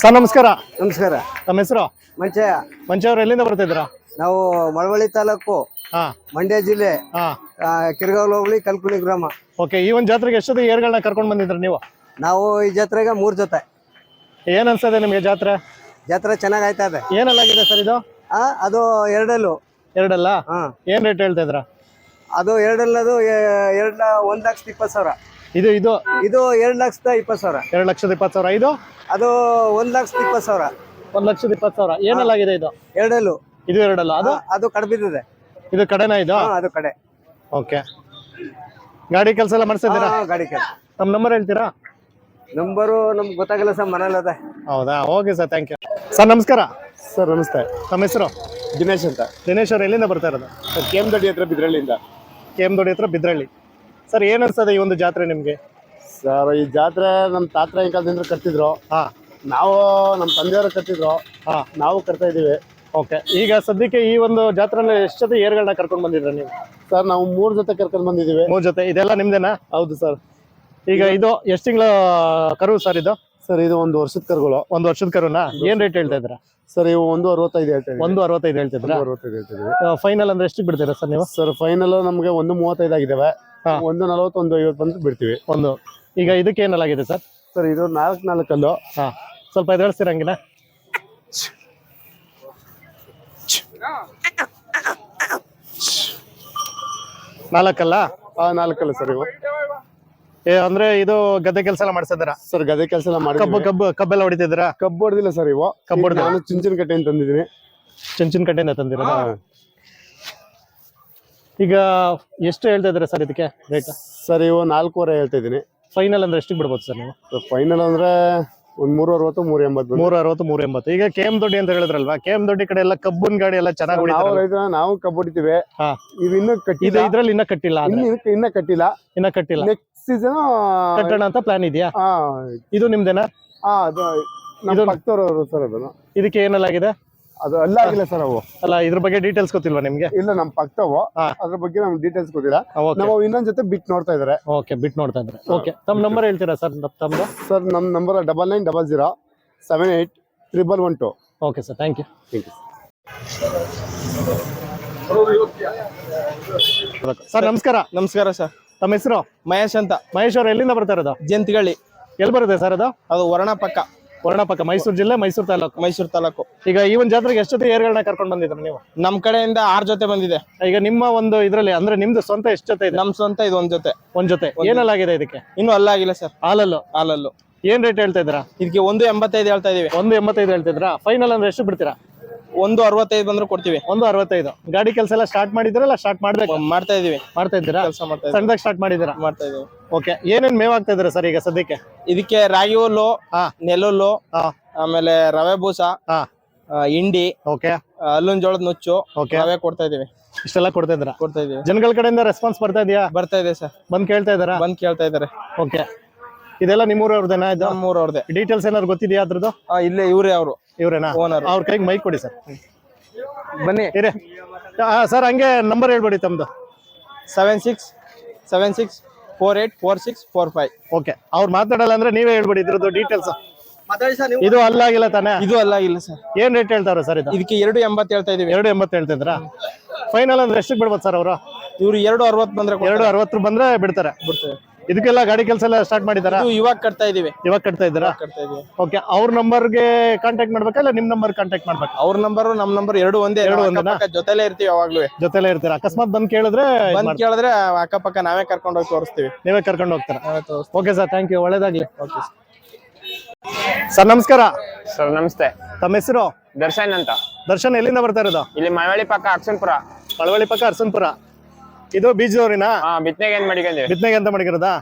Sir ನಮಸ್ಕಾರ. ನಮಸ್ಕಾರ. ತಮ್ಮ ಹೆಸರು? ಮಂಚಯ್ಯ. ಮಂಚವ್ರು ಎಲ್ಲಿಂದ ಬರ್ತಿದ್ದೀರಾ? ನಾವು ಮಳವಳ್ಳಿ ತಾಲೂಕು ಹಾ. ಮಂಡ್ಯ ಜಿಲ್ಲೆ ಹಾ. ಹೋಗ್ಲಿ ಕಲ್ಕುಳಿ ಗ್ರಾಮ. ಓಕೆ ಈ ಒಂದು ಜಾತ್ರೆಗೆ ಎಷ್ಟೊತ್ತಿಗೆ ಏರ್ಗಳನ್ನ ಕರ್ಕೊಂಡು ಬಂದಿದ್ರ ನೀವು? ನಾವು ಈ ಜಾತ್ರೆಗೆ ಮೂರ್ ಜೊತೆ. ಏನ್ ಅನ್ಸದೆ ನಿಮಗೆ ಜಾತ್ರೆ? ಜಾತ್ರೆ ಚೆನ್ನಾಗ್ ಆಯ್ತಾ ಇದೆ. ಏನಲ್ಲಾಗಿದೆ ಸರ್ ಇದು? ಆ, ಅದು ಎರಡಲ್ಲು. ಎರಡಲ್ಲ? ಹಾ. ಏನ್ ರೇಟ್ ಹೇಳ್ತಾ ಇದ್ರ ಅದು ಎರಡಲ್ಲದು ಎ- ಎರಡ್ ಲ- ಒಂದ್ ಲಕ್ಷದ ಇಪ್ಪತ್ತು ಸಾವಿರ. ಇದು ಇದು? ಇದು ಎರಡ್ ಲಕ್ಷದ ಇಪ್ಪತ್ತು ಸಾವಿರ. ಎರಡು ಲಕ್ಷದ ಇಪ್ಪತ್ತು ಸಾವಿರ. ಇದು? ಅದು ಒಂದ್ ಲಕ್ಷದ ಇಪ್ಪತ್ತು ಸಾವಿರ. ಒಂದ್ ಲಕ್ಷದ ಇಪ್ಪತ್ತು ಸಾವಿರ. ಏನಲ್ಲಾಗಿದೆ ಇದು? ಎರಡಲ್ಲು. ಇದು ಎರಡಲ್ಲ ಅದು? ಅದು ಕಡ್ಬಿದ್ದಿದೆ ಇದು. ಕಡೆನಾ ಇದು? ಹಾ ಅದು ಕಡೆ. ಓಕೆ. ಗಾಡಿ ಕೆಲಸ ಎಲ್ಲ ಮಾಡಿಸಿದ್ದೀರಾ? ಹಾ, ಗಾಡಿ ಕೆಲಸ. ನಮ್ಮ ನಂಬರ್ ಹೇಳ್ತೀರಾ? ನಂಬರು ನಮ್ಗೆ ಗೊತ್ತಾಗಲ್ಲ ಸರ್ ಮನೇಲಿ ಅದ. ಹೌದಾ? Okay sir thank you sir ನಮಸ್ಕಾರ. ಸರ್ ನಮಸ್ತೆ. ನಮ್ಮ ಹೆಸರು? ದಿನೇಶ್ ಅಂತ. ದಿನೇಶ್ ಅವ್ರು ಎಲ್ಲಿಂದ ಬರ್ತಾ ಇರೋದು? ಸರ್ ಕೆ ಎಂ ದೊಡ್ಡಿ ಹತ್ರ ಬಿದ್ರಳ್ಳಿಯಿಂದ. ಕೆ ಎಂ ದೊಡ್ಡಿ ಹತ್ರ ಬಿದ್ರಳ್ಳಿ. ಸರ್ ಏನು ಅನ್ಸ್ತದೆ ಈ ಒಂದು ಜಾತ್ರೆ ನಿಮಗೆ? ಸರ್ ಈ ಜಾತ್ರೆ ನಮ್ಮ ತಾತ್ರ ಕಾಲದಿಂದ ಕಟ್ತಿದ್ರು. ಹಾ. ನಾವು ನಮ್ಮ ತಂದೆಯವರು ಕಟ್ಟಿದ್ರು. ಹಾ. ನಾವು ಕರ್ತಾ ಇದ್ದೀವಿ. ಓಕೆ. ಈಗ ಸದ್ಯಕ್ಕೆ ಈ ಒಂದು ಜಾತ್ರೆಯಲ್ಲಿ ಎಷ್ಟು ಜೊತೆ ಏರ್ಗಳನ್ನ ಕರ್ಕೊಂಡು ಬಂದಿದ್ರ ನೀವು? ಸರ್ ನಾವು ಮೂರು ಜೊತೆ ಕರ್ಕೊಂಡು ಬಂದಿದ್ದೀವಿ. ಮೂರು ಜೊತೆ. ಇದೆಲ್ಲ ನಿಮ್ದೇನಾ? ಹೌದು ಸರ್. ಈಗ ಇದು ಎಷ್ಟು ತಿಂಗಳ ಕರು ಸರ್ ಇದು? ಸರ್ ಇದು ಒಂದು ವರ್ಷದ ಕರುಗಳು. ಒಂದು ವರ್ಷದ ಕರುನ? ಏನ್ ರೇಟ್ ಹೇಳ್ತಾ ಇದ್ರ ಸರ್ ಇವು ಒಂದು ಅರವತ್ತೈದು ಹೇಳ್ತಾ ಒಂದು ಅರವತ್ತೈದು ಹೇಳ್ತಿದ್ರ ಅರವತ್ತೈದು ಫೈನಲ್ ಅಂದ್ರೆ ಎಷ್ಟು ಬಿಡ್ತೀರಾ ಸರ್ ನೀವು? ಸರ್ ಫೈನಲ್ ನಮ್ಗೆ ಒಂದು ಮೂವತ್ತೈದು ಆಗಿದಾವೆ. ಒಂದು ನಲವತ್ತು ಒಂದು ಐವತ್ತು ಬಂದು ಬಿಡ್ತೀವಿ. ಒಂದು. ಈಗ ಇದಕ್ಕೆ ಏನಲ್ಲಾಗಿದೆ ಸರ್? ಸರ್ ಇದು ನಾಲ್ಕು ನಾಲ್ಕಲ್ಲು. ಹಾ. ಸ್ವಲ್ಪ ಎದುರಿಸ್ತೀರ ಹಂಗಿನ ನಾಲ್ಕಲ್ಲ? ಆ ನಾಲ್ಕಲ್ಲ ಸರ್ ಇವು. ಅಂದ್ರೆ ಇದು ಗದ್ದೆ ಕೆಲಸ ಎಲ್ಲ ಮಾಡ್ಸಿದ್ರ ಸರ್ ಗದ್ದೆ ಕೆಲಸ ಎಲ್ಲ ಮಾಡಿ ಕಬ್ಬು ಕಬ್ಬು ಕಬ್ಬೆಲ್ಲ ಹೊಡಿತಿದ್ರ ಕಬ್ಬು ಹೊಡೆದಿಲ್ಲ ಸರ್ ಇವು. ಕಬ್ಬು ನಾನು ಚಿಂಚಿನ ಚಿಂಚಿನ ಕಟ್ಟೆಯಿಂದ ತಂದಿದ್ದೀನಿ. ಚುಂಚಿನ ಕಟ್ಟೆಯಿಂದ ತಂದಿರ ಈಗ ಎಷ್ಟು ಹೇಳ್ತಾ ಇದ್ದೀರಾ ಸರ್ ಇದಕ್ಕೆ ರೇಟ್ ಸರ್ ಇವು ನಾಲ್ಕೂವರೆ ಹೇಳ್ತಾ ಇದ್ದೀನಿ. ಫೈನಲ್ ಅಂದ್ರೆ ಎಷ್ಟಿಗೆ ಬಿಡ್ಬೋದು ಸರ್ ನೀವು? ಫೈನಲ್ ಅಂದ್ರೆ ಒಂದ್ ಮೂರ್ ಅರವತ್ತು ಮೂರ್ ಎಂಬತ್ತು ಮೂರ್ ಅರವತ್ತು ಮೂರ್ ಎಂಬತ್ತು ಈಗ ಕೆ ಎಂ ದೊಡ್ಡಿ ಅಂತ ಹೇಳಿದ್ರಲ್ವಾ? ಕೆ ಎಂ ದೊಡ್ಡಿ ಕಡೆ ಎಲ್ಲ ಕಬ್ಬನ್ ಗಾಡಿ ಎಲ್ಲ ಚೆನ್ನಾಗಿ ನಾವು ಹೊಡಿತಾರೆ. ರೈತರ ನಾವು ಕಬ್ಬು ಹೊಡಿತೀವಿ. ಹಾ. ಇವು ಇನ್ನೂ ಇದು ಕಟ್ಟಿಲ್ಲ ಇದ್ರಲ್ಲಿ ಇನ್ನ ಕಟ್ಟಿಲ್ಲ ಆದ್ರೆ? ಇನ್ನು ಇದಕ್ಕೆ ಇನ್ನ ಕಟ್ಟಿಲ್ಲ. ಇನ್ನ ಕಟ್ಟಿಲ್ಲ. ನೆಕ್ಸ್ಟ್ ಸೀಸನ್ ಕಟ್ಟೋಣ ಅಂತ ಪ್ಲಾನ್ ಇದೆಯಾ? ಹಾ ಇದು ನಿಮ್ದೇನಾ? ನಮ್ಮ ಇದು- ಸರ್ ಅದನ್ನು. ಇದಕ್ಕೆ ಏನಲ್ಲಾಗಿದೆ ಅದು ಅಲ್ಲ ಆಗಿಲ್ಲ ಸರ್ ಅವು. ಅಲ್ಲ ಇದ್ರ ಬಗ್ಗೆ ಡೀಟೇಲ್ಸ್ ಗೊತ್ತಿಲ್ವಾ ನಿಮ್ಗೆ? ಇಲ್ಲ ನಮ್ ಪಕ್ತವು. ಹಾ. ಅದ್ರ ಬಗ್ಗೆ ನಮ್ಗೆ ಡೀಟೇಲ್ಸ್ ಗೊತ್ತಿಲ್ಲ. ನಾವು ಇನ್ನೊಂದ್ ಜೊತೆ ಬಿಟ್ ನೋಡ್ತಾ ಇದಾರೆ. ಓಕೆ ಬಿಟ್ ನೋಡ್ತಾ ಇದ್ರೆ. ಓಕೆ ತಮ್ಮ ನಂಬರ್ ಹೇಳ್ತೀರಾ ಸರ್ ತಮ್ಮದು ಸರ್ ನಮ್ಮ number double nine double zero seven eight triple one two okay sir thank you sir ನಮಸ್ಕಾರ. ನಮಸ್ಕಾರ ಸರ್. ತಮ್ಮ ಹೆಸರು? ಮಹೇಶ್ ಅಂತ. ಮಹೇಶ್ ಅವ್ರು ಎಲ್ಲಿಂದ ಬರ್ತಾ ಇರೋದು? ಜಂತಿಗಳಿ ಎಲ್ಲಿ ಬರುತ್ತೆ ಸರ್ ಅದು? ಅದು ವರ್ಣ ಪಕ್ಕ ವರ್ಣ ಪಕ್ಕ ಮೈಸೂರು ಜಿಲ್ಲೆ ಮೈಸೂರು ತಾಲೂಕು. ಮೈಸೂರು ತಾಲೂಕು. ಈಗ ಈ ಒಂದು ಜಾತ್ರೆಗೆ ಎಷ್ಟೊತ್ತಿ ಏರ್ಗಳನ್ನ ಕರ್ಕೊಂಡು ಬಂದಿದ್ರು ನೀವು? ನಮ್ ಕಡೆಯಿಂದ ಆರ್ ಜೊತೆ ಬಂದಿದೆ. ಈಗ ನಿಮ್ಮ ಒಂದು ಇದ್ರಲ್ಲಿ ಅಂದ್ರೆ ನಿಮ್ದು ಸ್ವಂತ ಎಷ್ಟು ಜೊತೆ ಇದೆ? ನಮ್ ಸ್ವಂತ ಇದು ಒಂದ್ ಜೊತೆ. ಒಂದ್ ಜೊತೆ. ಏನಲ್ಲಾಗಿದೆ ಇದಕ್ಕೆ? ಇನ್ನು ಅಲ್ಲಾಗಿಲ್ಲ ಸರ್. ಹಾಲಲ್ಲು? ಹಾಲಲ್ಲು. ಏನ್ ರೇಟ್ ಹೇಳ್ತಾ ಇದ್ದೀರಾ? ಇದಕ್ಕೆ ಒಂದು ಎಂಬತ್ತೈದು ಹೇಳ್ತಾ ಇದೀವಿ. ಒಂದು ಎಂಬತ್ತೈದು ಹೇಳ್ತಿದ್ರಾ ಫೈನಲ್ ಅಂದ್ರೆ ಎಷ್ಟು ಬಿಡ್ತೀರಾ? ಒಂದು ಅರವತ್ತೈದು ಬಂದ್ರೆ ಕೊಡ್ತೀವಿ. ಒಂದು ಅರವತ್ತೈದು. ಗಾಡಿ ಕೆಲಸ ಎಲ್ಲ ಸ್ಟಾರ್ಟ್ ಮಾಡಿದ್ರಲ್ಲ ಸ್ಟಾರ್ಟ್ ಮಾಡ್ಬೇಕು? ಮಾಡ್ತಾ ಇದೀವಿ. ಮಾಡ್ತಾ ಇದ್ದೀರಾ? ಕೆಲಸ ಮಾಡ್ತಾ ಇದೀವಿ. ಸಣ್ಣದಾಗಿ ಸ್ಟಾರ್ಟ್ ಮಾಡಿದ್ದೀರಾ? ಮಾಡ್ತಾ ಇದೀವಿ. ಓಕೆ ಏನೇನ್ ಮೇವ್ ಆಗ್ತಾ ಇದ್ದೀರಾ ಸರ್ ಈಗ ಸದ್ಯಕ್ಕೆ? ಇದಕ್ಕೆ ರಾಗಿ ಹುಲ್ಲು ಹಾ. ನೆಲ್ಲುಲ್ಲು ಹಾ. ಆಮೇಲೆ ರವೆ ಬೂಸ ಹಾ. ಆ, ಹಿಂಡಿ ಓಕೆ ಅಲ್ಲೊಂದ್ ಜೋಳದ ನುಚ್ಚು ಓಕೆ ರವೆ ಕೊಡ್ತಾ ಇದೀವಿ. ಇಷ್ಟೆಲ್ಲ ಕೊಡ್ತಾ ಇದ್ರ ಕೊಡ್ತಾ ಇದೀವಿ. ಜನಗಳ ಕಡೆಯಿಂದ ರೆಸ್ಪಾನ್ಸ್ ಬರ್ತಾ ಇದೆಯಾ? ಬರ್ತಾ ಇದೆ ಸರ್. ಬಂದ್ ಕೇಳ್ತಾ ಇದಾರ ಬಂದ್ ಕೇಳ್ತಾ ಇದಾರೆ ಓಕೆ ಇದೆಲ್ಲ ನಿಮ್ಮೂರವ್ರದೇನಾ ಇದು? ನಮ್ಮೂರವ್ರದೇ. ಡೀಟೇಲ್ಸ್ ಏನಾದ್ರು ಗೊತ್ತಿದೆಯಾ ಅದ್ರದ್ದು? ಇಲ್ಲೇ ಇವ್ರೇ ಅವರು. ಇವ್ರೇನಾ? ಓನರ್ ಅವ್ರ ಕೈಗೆ ಮೈಕ್ ಕೊಡಿ ಸರ್. ಬನ್ನಿ. ಇರೇ. ಸರ್ ಹಂಗೆ ನಂಬರ್ ಹೇಳ್ಬೇಡಿ ತಮ್ದು. Seven six seven six four eight four six four five. Okay ಅವ್ರು ಮಾತಾಡಲ್ಲ ಅಂದ್ರೆ ನೀವೇ ಹೇಳ್ಬಿಡಿ ಇದ್ರದ್ದು ಡೀಟೇಲ್ಸ್ ಇದು ಅಲ್ಲಾಗಿಲ್ಲ ತಾನೇ? ಇದು ಅಲ್ಲ ಇಲ್ಲ ಸರ್. ಏನ್ ರೇಟ್ ಹೇಳ್ತಾರೆ ಸರ್ ಇದು? ಇದಕ್ಕೆ ಎರಡು ಎಂಬತ್ತು ಹೇಳ್ತಾ ಇದೀವಿ. ಎರಡು ಎಂಬತ್ತು ಹೇಳ್ತಿದ್ರಾ ಫೈನಲ್ ಅಂದ್ರೆ ಎಷ್ಟಕ್ಕೆ ಬಿಡ್ಬೋದು ಸರ್ ಅವರು? ಇವ್ರು ಎರಡು ಅರವತ್ತು ಬಂದ್ರೆ ಕೊಡ್ತಾರೆ. ಎರಡು ಅರವತ್ತು ಬಂದ್ರೆ ಬಿಡ್ತಾರೆ. ಬಿಡ್ತೇವೆ ಇದಕ್ಕೆಲ್ಲ ಗಾಡಿ ಕೆಲಸ ಎಲ್ಲ ಸ್ಟಾರ್ಟ್ ಮಾಡಿದಾರ ಇದು ಇವಾಗ ಕಟ್ತಾ ಇದೀವಿ. ಇವಾಗ ಕಟ್ತಾ ಇದ್ದೀರಾ? ಕಟ್ತಾ ಇದೀವಿ. ಓಕೆ ಅವ್ರ ನಂಬರ್ಗೆ ಕಾಂಟ್ಯಾಕ್ಟ್ ಮಾಡ್ಬೇಕಾ ಇಲ್ಲ ನಿಮ್ ನಂಬರ್ ಕಾಂಟ್ಯಾಕ್ಟ್ ಮಾಡ್ಬೇಕು? ಅವ್ರ ನಂಬರ್ ನಮ್ ನಂಬರ್ ಎರಡು ಒಂದೇ ಎರಡು ಒಂದೇನಾ? ಜೊತೆಲೇ ಇರ್ತೀವಿ ಯಾವಾಗ್ಲೂ. ಜೊತೆಲೇ ಇರ್ತೀರಾ? ಅಕಸ್ಮಾತ್ ಬಂದ್ ಕೇಳಿದ್ರೆ ಬಂದ್. ಕೇಳಿದ್ರೆ ಅಕ್ಕಪಕ್ಕ ನಾವೇ ಕರ್ಕೊಂಡು ಹೋಗಿ ತೋರಿಸ್ತೀವಿ. ನೀವೇ ಕರ್ಕೊಂಡು ಹೋಗ್ತಾರ? ಓಕೆ ಸರ್ ಥ್ಯಾಂಕ್ ಯು ಒಳ್ಳೇದಾಗ್ಲಿ. ಓಕೆ ಸರ್ ನಮಸ್ಕಾರ. ಸರ್ ನಮಸ್ತೆ. ತಮ್ಮ ಹೆಸರು? ದರ್ಶನ್ ಅಂತ. ದರ್ಶನ್ ಎಲ್ಲಿಂದ ಬರ್ತಾ ಇರೋದು? ಇಲ್ಲಿ ಮಳವಳ್ಳಿ ಪಕ್ಕ ಅಕ್ಷನ್ಪುರ ಮಳವಳ್ಳಿ ಪಕ್ಕ ಅರ್ಸನ್ಪುರ. ಇದು ಬೀಜದವ್ರಿನಾ? ಬಿತ್ನೆಗೆ ಏನ್ ಮಾಡಿಕೊಂಡಿವಿ ಬಿತ್ತನೆಗೆ ಅಂತ ಮಾಡಿರೋದಾ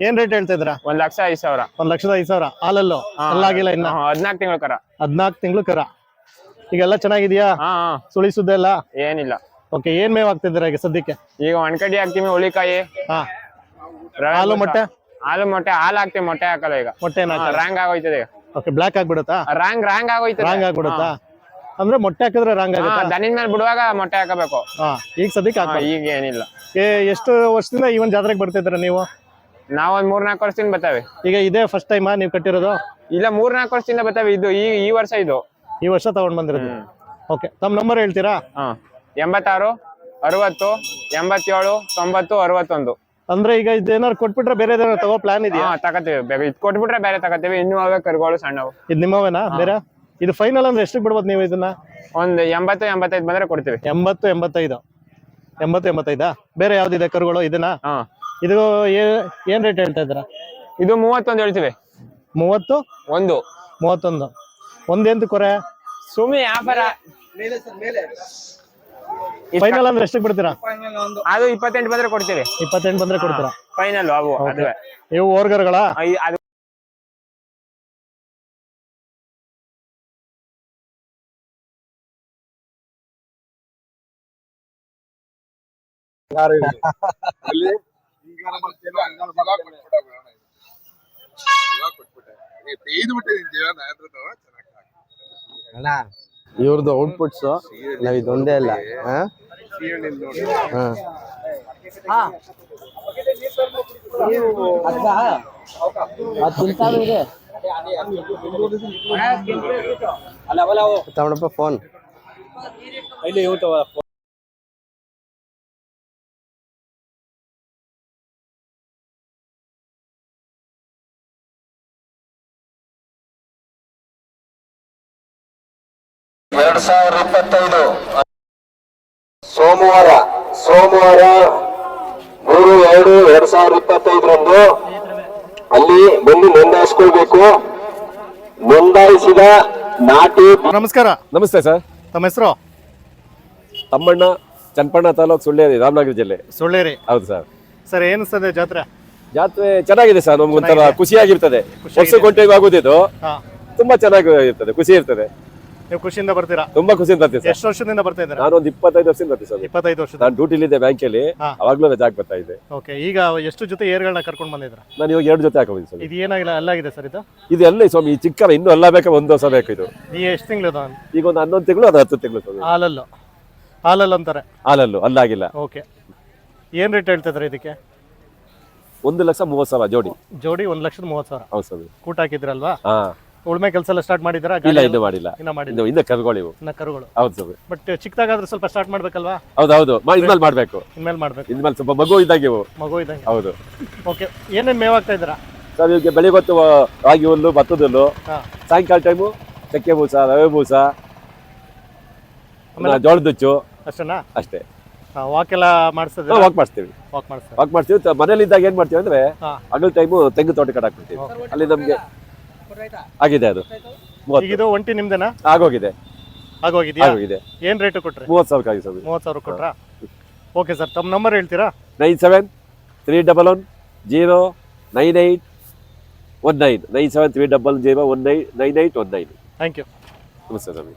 ಏನ್ ರೇಟ್ ಹೇಳ್ತಾ ಇದ್ರ ಒಂದ್ ಲಕ್ಷ ಐದ್ ಸಾವಿರ. ಒಂದ್ ಲಕ್ಷದ ಐದು ಸಾವಿರ. ಹಾಲಲ್ಲೋ? ಅಲ್ಲಾಗಿಲ್ಲ ಇನ್ನ? ಹದಿನಾಲ್ಕು ತಿಂಗಳ ಕರ. ಹದ್ನಾಲ್ಕು ತಿಂಗಳು ಕರ. ಈಗೆಲ್ಲ ಚೆನ್ನಾಗಿದ್ಯಾ? ಹಾ ಹಾ. ಸುಳಿ ಸುದ್ದ ಎಲ್ಲ? ಏನಿಲ್ಲ. ಓಕೆ ಏನ್ ಮೇವ್ ಆಗ್ತಿದ್ದೀರಾ ಈಗ ಸದ್ಯಕ್ಕೆ? ಈಗ ಒಣಕಡ್ಡಿ ಹಾಕ್ತೀವಿ ಹುಳಿಕಾಯಿ. ಹಾ. ರವೆ ಹಾಲು ಬೂಸ. ಮೊಟ್ಟೆ? ಹಾಲು ಮೊಟ್ಟೆ ಹಾಲು ಹಾಕ್ತಿವಿ ಮೊಟ್ಟೆ ಹಾಕಲ್ಲ ಈಗ. ಮೊಟ್ಟೆ ರ್ಯಾಂಗ್ ಆಗೋಯ್ತದೆ ಈಗ. ಓಕೆ ಬ್ಲಾಕ್ ಆಗ್ಬಿಡುತ್ತಾ? ರಾಂಗ್ ರಾಂಗ್ ಆಗೋಯ್ತದೆ. ರಾಂಗ್ ಆಗ್ಬಿಡುತ್ತಾ? ಅಂದ್ರೆ ಮೊಟ್ಟೆ ಹಾಕಿದ್ರೆ ರಾಂಗ್ ಹಾ, ಆಗುತ್ತಾ ದನಿನ ಮೇಲೆ ಬಿಡುವಾಗ ಮೊಟ್ಟೆ ಹಾಕಬೇಕು. ಹಾ ಈಗ ಸದ್ಯಕ್ಕೆ ಹಾ, ಈಗ ಏನಿಲ್ಲ. ಎಷ್ಟು ವರ್ಷದಿಂದ ಈ ಒಂದು ಜಾತ್ರೆಗೆ ಬರ್ತಿದ್ರ ನೀವು? ನಾವ್ ಒಂದ್ ಮೂರ್ನಾಲ್ಕು ವರ್ಷದಿಂದ ಬರ್ತೇವೆ ಈಗ ಇದೇ ಫಸ್ಟ್ ಟೈಮಾ ನೀವು ಕಟ್ಟಿರೋದು? ಇಲ್ಲ ಮೂರ್ನಾಲ್ಕು ವರ್ಷದಿಂದ ಬರ್ತೇವೆ ಇದು ಈ ಈ ವರ್ಷ ಇದು. ಈ ವರ್ಷ ತಗೊಂಡ್ ಬಂದಿರೋದು. ಓಕೆ ತಮ್ಮ ನಂಬರ್ ಹೇಳ್ತೀರಾ? ಹಾ. ಎಂಬತ್ತಾರು ಅರವತ್ತು ಎಂಬತ್ತೇಳು ತೊಂಬತ್ತು ಅರವತ್ತೊಂದು. ಅಂದ್ರೆ ಈಗ ಇದೇನಾರು ಕೊಟ್ಬಿಟ್ರೆ ಬೇರೆ ತಗೋ ಪ್ಲಾನ್ ಇದೆಯಾ? ಹಾ ತಗತೀವಿ. ಬೇಗ ಇದು ಕೊಟ್ಬಿಟ್ರೆ ಬೇರೆ ತಗತೀವಿ. ಇನ್ನೂ ಅವೇ ಕರುಗಳು ಸಣ್ಣವು. ಇದು ನಿಮ್ಮವೇನಾ? ಬೇರೆ? ಇದು ಫೈನಲ್ ಅಂದ್ರೆ ಎಷ್ಟಕ್ಕೆ ಬಿಡ್ಬೋದು ನೀವು ಇದನ್ನ? ಒಂದ್ ಎಂಬತ್ತು ಎಂಬತ್ತೈದು ಬಂದ್ರೆ ಕೊಡ್ತೀವಿ. ಎಂಬತ್ತು ಎಂಬತ್ತೈದು. ಎಂಬತ್ತು ಎಂಬತ್ತೈದಾ? ಬೇರೆ ಯಾವ್ದಿದೆ ಕರುಗಳು? ಇದನ್ನ? ಹಾ. ಇದು ಏ- ಏನ್ ರೇಟ್ ಹೇಳ್ತಾ ಇದ್ರ ಇದು ಮೂವತ್ತೊಂದು ಹೇಳ್ತೀವಿ. ಮೂವತ್ತು? ಒಂದು. ಮೂವತ್ತೊಂದು. ಒಂದೆಂತ ಕೊರೆ? ಸುಮಿ ವ್ಯಾಪಾರ. ಫೈನಲ್ ಅಂದ್ರೆ ಎಷ್ಟಕ್ಕೆ ಬಿಡ್ತೀರಾ? ಅದು ಇಪ್ಪತ್ತೆಂಟು ಬಂದ್ರೆ ಕೊಡ್ತೀವಿ. ಇಪ್ಪತ್ತೆಂಟು ಬಂದ್ರೆ ಕೊಡ್ತೀರಾ? ಫೈನಲ್ ಅವು ಅದುವೆ. ಇವು ಓರ್ಗರ್ಗಳ? ಐ- ಅದು ಇವ್ರದ್ದು ಔಟ್ಪುಟ್ಸ್ ನಾವ್ ಇದೊಂದೇ ಅಲ್ಲ. ಹಾ? ಹಾ. ತಗೊಂಡಪ್ಪ ಫೋನ್ ಎರಡ್ ಸಾವಿರದ ಇಪ್ಪತ್ತೈದು. ಸೋಮವಾರ ಸೋಮವಾರ ಮೂರು ಎರಡು ಎರಡ್ ಸಾವಿರದ ಇಪ್ಪತ್ತೈದರಂದು ಅಲ್ಲಿ ಬಂದು ನೋಂದಾಯಿಸ್ಕೊಳ್ಬೇಕು. ನೋಂದಾಯಿಸಿದ ನಾಟಿ ನಮಸ್ಕಾರ. ನಮಸ್ತೆ ಸರ್. ತಮ್ಮ ಹೆಸರು? ತಮ್ಮಣ್ಣ ಚನ್ನಪಣ್ಣ ತಾಲೂಕು ಸುಳ್ಳೇರಿ ರಾಮನಗರ ಜಿಲ್ಲೆ. ಸುಳ್ಳೇರಿ ಹೌದು ಸರ್. ಸರ್ ಏನಿಸ್ತದೆ ಜಾತ್ರೆ? ಜಾತ್ರೆ ಚೆನ್ನಾಗಿದೆ ಸರ್ ನಮ್ಗೊಂಥರ ಖುಷಿಯಾಗಿರ್ತದೆ. ವರ್ಷಕ್ಕೆ ಒಂದು ಟೈಮ್ ಆಗೋದಿದ್ದು ಹಾ. ತುಂಬಾ ಚೆನ್ನಾಗಿ ಇರ್ತದೆ ಖುಷಿ ಇರ್ತದೆ. ನೀವು ಖುಷಿಯಿಂದ ಬರ್ತೀರಾ? ತುಂಬಾ ಖುಷಿಯಿಂದ ಬರ್ತೀನಿ ಸರ್. ಎಷ್ಟು ವರ್ಷದಿಂದ ಬರ್ತಾ ಇದ್ದಾರೆ? ನಾನು ಒಂದು ಇಪ್ಪತ್ತೈದು ವರ್ಷದಿಂದ ಬರ್ತೀನಿ ಸರ್. ಇಪ್ಪತ್ತೈದು ವರ್ಷದ ನಾನು ಡ್ಯೂಟಿಲಿದ್ದೆ ಬ್ಯಾಂಕಲ್ಲಿ ಹಾ. ಅವಾಗ್ಲೂ ರಜಾಕ್ ಬರ್ತಾ ಇದ್ದೆ. ಓಕೆ ಈಗ ಎಷ್ಟು ಜೊತೆ ಏರ್ಗಳನ್ನ ಕರ್ಕೊಂಡು ಬಂದಿದ್ರ ನಾನು ಇವಾಗ ಎರಡು ಜೊತೆ ಹಾಕೊಂಡಿದ್ದೀನಿ ಸರ್. ಇದು ಏನಾಗಿಲ್ಲ ಅಲ್ಲಾಗಿದೆ ಸರ್ ಇದು? ಇದು ಎಲ್ಲ ಸ್ವಾಮಿ ಈ ಚಿಕ್ಕ ಇನ್ನೂ ಎಲ್ಲ ಬೇಕಾ ಒಂದು ವರ್ಷ ಬೇಕು ಇದು. ನೀ ಎಷ್ಟು ತಿಂಗಳು ಈಗ ಒಂದು ಹನ್ನೊಂದು ತಿಂಗಳು ಅದು ಹತ್ತು ತಿಂಗಳು ಸ್ವಾಮಿ. ಹಾಲಲ್ಲು. ಹಾಲಲ್ಲು ಅಂತಾರೆ. ಹಾಲಲ್ಲು ಅಲ್ಲಾಗಿಲ್ಲ. ಓಕೆ. ಏನು ರೇಟ್ ಹೇಳ್ತಿದ್ರೆ ಇದಕ್ಕೆ? ಒಂದು ಲಕ್ಷ ಮೂವತ್ತು ಸಾವಿರ ಜೋಡಿ. ಜೋಡಿ ಒಂದು ಲಕ್ಷದ ಮೂವತ್ತು ಸಾವಿರ. ಹೌದು ಸರ್ ಕೂಟ ಹಾಕಿದ್ರಲ್ವಾ? ಹಾ. ಉಳ್ಮೆ ಕೆಲಸ ಎಲ್ಲ ಸ್ಟಾರ್ಟ್ ಮಾಡಿದ್ರಾ ಇಲ್ಲ ಇದು ಮಾಡಿಲ್ಲ. ಇನ್ನ ಮಾಡಿದ್ದು ಇಂದ ಕರುಗಳು ಇವು. ಇನ್ನ ಕರುಗಳು. ಹೌದು ಸರ್. ಬಟ್ ಚಿಕ್ಕದಾಗಾದ್ರೆ ಸ್ವಲ್ಪ ಸ್ಟಾರ್ಟ್ ಮಾಡ್ಬೇಕಲ್ವಾ? ಹೌದು ಹೌದು. ಮಾ- ಇನ್ಮೇಲೆ ಮಾಡ್ಬೇಕು. ಇನ್ಮೇಲೆ ಮಾಡ್ಬೇಕು. ಇನ್ಮೇಲೆ ಸ್ವಲ್ಪ ಮಗು ಇದ್ದಾಗ ಇವು. ಮಗು ಇದ್ದಂಗೆ. ಹೌದು. ಓಕೆ ಏನೇನ್ ಮೇವ್ ಆಗ್ತಾ ಇದ್ದೀರಾ? ಸರ್ ಇವಕ್ಕೆ ಬೆಳಿಗ್ಗೆ ಹೊತ್ತು ರಾಗಿ ಹುಲ್ಲು ಭತ್ತದ ಹುಲ್ಲು. ಹಾ. ಸಾಯಂಕಾಲ ಟೈಮು ಚಕ್ಕೆ ಬೂಸ ರವೆ ಬೂಸ ಆಮೇಲೆ? ಜೋಳದ ಹುಚ್ಚು. ಅಷ್ಟೇನಾ? ಅಷ್ಟೇ. ವಾಕ್ ಎಲ್ಲ ಮಾಡಿಸ್ತದೆ ವಾಕ್ ಮಾಡಿಸ್ತೀವಿ. ವಾಕ್ ಮಾಡಿಸ್ತಾರೆ? ವಾಕ್ ಮಾಡ್ತೀವಿ ತ- ಮನೇಲಿ ಇದ್ದಾಗ ಏನ್ ಮಾಡ್ತೀವಿ ಅಂದ್ರೆ ಹಾ. ಹಗಲ್ ಟೈಮು ತೆಂಗು ತೋಟ ಕಟ್ಟಾಕ್ಬಿಡ್ತೀವಿ ಅಲ್ಲಿ ನಮ್ಗೆ ಆಗಿದೆ ಅದು. ಈಗ ಮೂವತ್ತು. ಇದು ಒಂಟಿ ನಿಮ್ದೇನಾ? ಆಗೋಗಿದೆ. ಆಗೋಗಿದ್ಯಾ? ಆಗೋಗಿದೆ. ಏನ್ ರೇಟ್ ಕೊಟ್ರಿ? ಮೂವತ್ತು ಸಾವಿರ ಆಗಿದೆ ಸ್ವಾಮಿ ಮೂವತ್ತು ಸಾವಿರ ಕೊಟ್ರಾ? ಓಕೆ ಸರ್ ತಮ್ಮ ನಂಬರ್ ಹೇಳ್ತೀರಾ? Nine seven three double one zero nine eight one nine. Nine seven three double zero one nine nine eight one nine. Thank you ನಮಸ್ತೆ ಸ್ವಾಮಿ.